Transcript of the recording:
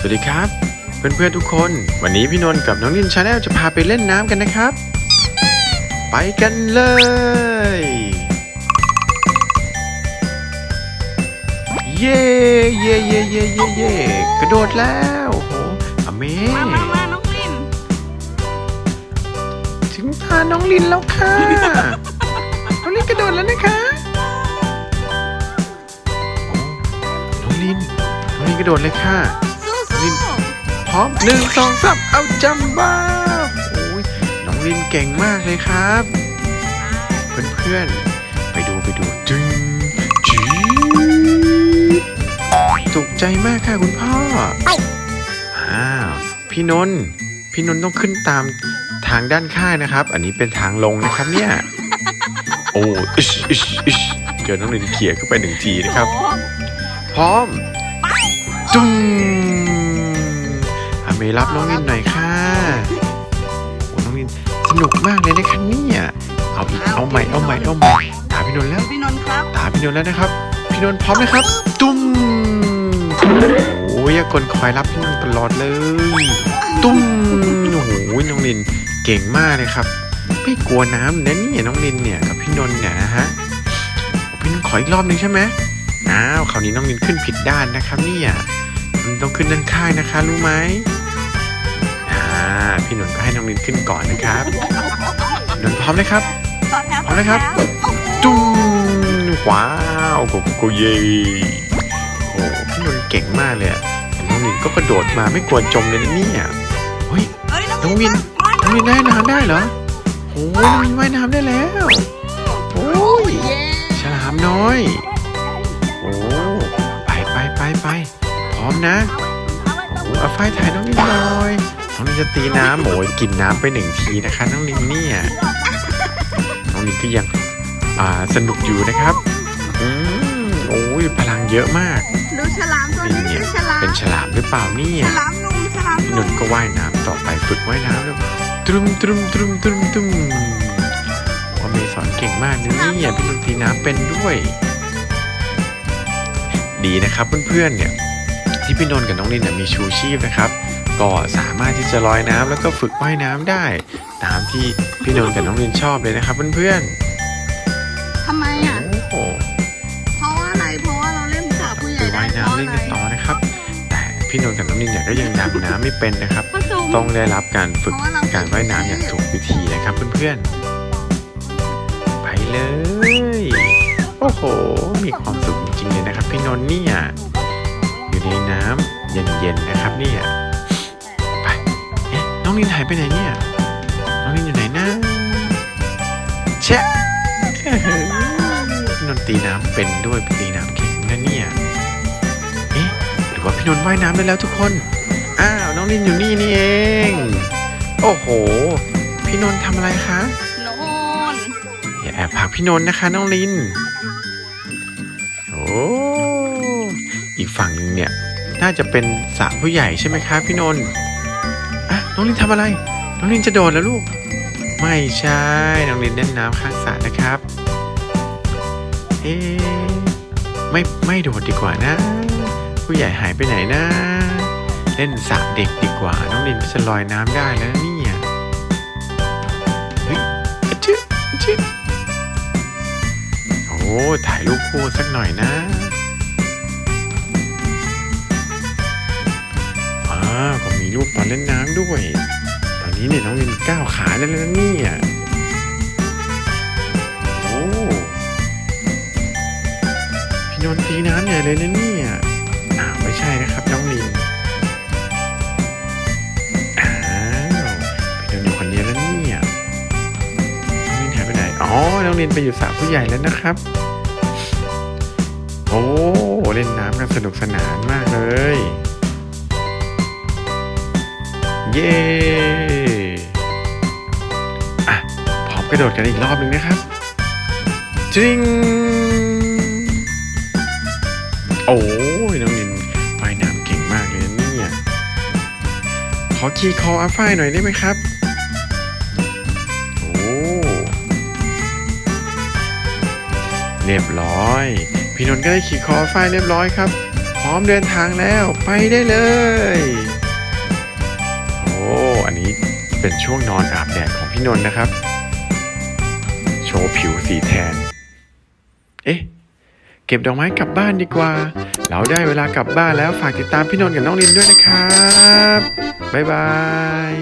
สวัสดีครับ เพื่อนๆทุกคน วันนี้พี่นนท์กับน้องนินชาแนลจะพาไปเล่นน้ำกันนะครับ ไปกันเลย เย่เย่เย่เย่เย่เย่กระโดดแล้วโอ้โหอเมมามามาน้องลินถึงตาน้องลินแล้วค่ะน้องลินกระโดดแล้วนะคะโอ้น้องลินน้องลินกระโดดเลยค่ะสู้ ลินพร้อมหนึ่งสองสามเอาจำบ้าโอ้ยน้องลินเก่งมากเลยครับ เพื่อนๆ ไปดูไปดูจึงจีถูกใจมากค่ะคุณพ่ออ้าวพี่นนท์พี่นนท์ต้องขึ้นตามทางด้านข้างนะครับ อันนี้เป็นทางลงนะครับเนี่ยโอ้อิชอิชอิชเจอน้องลินเขี่ยขึ้นไปหนึ่งทีนะครับ พร้อมจุ้ง รับน้องลินหน่อยค่ะโอ้น้องลินสนุกมากเลยนะคะเนี่ยเอาอีกเอาใหม่เอาใหม่เอาใหม่ตามพี่นนท์แล้วพี่นนท์ครับตามพี่นนท์แล้วนะครับ พี่นนท์พร้อมไหมครับ ตุ้มโอ้ยอย่ากลคอยรับพี่นนท์ตลอดเลย ตุ้มโอ้โหน้องลินเก่งมากเลยครับ ไม่กลัวน้ำนะเนี่ยน้องลินเนี่ยกับพี่นนท์เนี่ยนะฮะพี่นนท์ขออีกรอบหนึ่งใช่ไหมอ้าวคราวนี้น้องลินขึ้นผิดด้านนะครับเนี่ยมันต้องขึ้นด้านข้างนะคะ รู้ไหม อ่าพี่นนท์ก็ให้น้องลินขึ้นก่อนนะครับนนท์พร้อมเลยครับตอนแล้วพร้อมนะครับจุ้งว้าวโกโกโกเย่โอ้พี่นนท์เก่งมากเลยอะแต่น้องลินก็กระโดดมาไม่กลัวจมเลยนะเนี่ยเฮ้ยเอ้ยน้องวินน้องลินได้น้ำได้เหรอโอ้ยน้องลินว่ายน้ำได้แล้วโอ้ยเย้ฉลามน้อยโอ้ไปไปไปไปพร้อมนะโอ้เอาไฟถ่ายน้องลินหน่อย น้องลินจะตีน้ำโอ้ยกินน้ำไปหนึ่งทีนะคะ น้องลินเนี่ยน้องลินก็ยังอ่าสนุกอยู่นะครับอืมโอ้ยพลังเยอะมากดูฉลามตัวลินนี้เนี่ยฉลามเป็นฉลามหรือเปล่าเนี่ฉย ลามหนุ่มฉลามพี่หนนุ่มนท์ก็ว่ายน้ำต่อไปฝึกว่ายน้ำแล้วตรุมตรุมตรุมตรุมตรุมว่าเมย์สอนเก่งมากนะเนี่ยพี่นนท์ตีน้ำเป็นด้วย ดีนะครับเพื่อนๆเนี่ยที่พี่นนท์กับน้องลินเนี่ยมีชูชีพนะครับ ก็สามารถที่จะลอยน้ำแล้วก็ฝึกว่ายน้ำได้ ตามที่พี่นนท์กับน้องลินชอบเลยนะครับเพื่อนทำไมๆอะโอ้โหเพราะว่าอะไรเพราะว่าเราเล่นสระผู้ใหไปญ่ได้ว่ายเพราะน้ำอะเล่นไรกันต่อนะครับ แต่พี่นนท์กับน้องลินเนี่ยก็ยังดำน้ำไม่เป็นนะครับผสมต้องได้รับการฝึกเพราะว่าเราการว่ายน้ำอย่างถูกวิธีนะครับเพื่อนๆ ไปเลย โอ้โห มีความสุขจริงๆเลยนะครับ พี่นนท์เนี่ยอยู่ในน้ำเย็นๆนะครับเนี่ยไปเอ๊ะ น้องลินหายไปไหนเนี่ย น้องลินอยู่ไหนนะแชะเอ้ยพี่นนท์ตีน้ำเป็นด้วยตีน้ำเก่งนะเนี่ย เอ๊ะหรือว่าพี่นนท์ว่ายน้ำได้แล้วทุกคน อ้าว น้องลินอยู่นี่นี่เอง โอ้โห พี่นนท์ทำอะไรคะโนนอย่าแอบผลักพี่นนท์นะคะ น้องลิน โอ้ อีกฝั่งหนึ่งเนี่ย น่าจะเป็นสระผู้ใหญ่ใช่ไหมครับพี่นนท์อะ น้องลินทำอะไร น้องลินจะโดดแล้วลูก ไม่ใช่ น้องลินเล่นน้ำข้างสระนะครับ เอ๊ะไม่ไม่โดดดีกว่านะ ผู้ใหญ่หายไปไหนนะ เล่นสระเด็กดีกว่า น้องลินจะลอยน้ำได้แล้วนี่เฮ้ยอะอะชึโอ้ถ่ายรูปคู่สักหน่อยนะ รูปตอนเล่นน้ำด้วย ตอนนี้เนี่ยน้องลินก้าวขาแล้วนะเนี่ยโอ้พี่นนท์ตีน้ำใหญ่เลยนะเนี่ยอ้าวไม่ใช่นะครับน้องลินอ้าวพี่นนท์อยู่คนเดียวแล้วเนี่ยน้องลินหายไปไหนอ๋อน้องลินไปอยู่สระผู้ใหญ่แล้วนะครับ โอ้เล่นน้ำกันสนุกสนานมากเลย ย้อะพร้อมกระโดดกันอีกรอบหนึ่งนะครับจริง โอ้ยน้องลินว่ายน้ำเก่งมากเลยนะเนี่ยขอขี่คออาฝ้ายหน่อยได้ไหมครับโอ้เรียบร้อย พี่นนท์ก็ได้ขี่คออาฝ้ายเรียบร้อยครับ พร้อมเดินทางแล้วไปได้เลย อันนี้เป็นช่วงนอนอาบแดดของพี่นนท์นะครับ โชว์ผิวสีแทน เอ๊ะ เก็บดอกไม้กลับบ้านดีกว่า เราได้เวลากลับบ้านแล้วฝากติดตามพี่นนท์กับน้องลินด้วยนะครับ บ๊ายบาย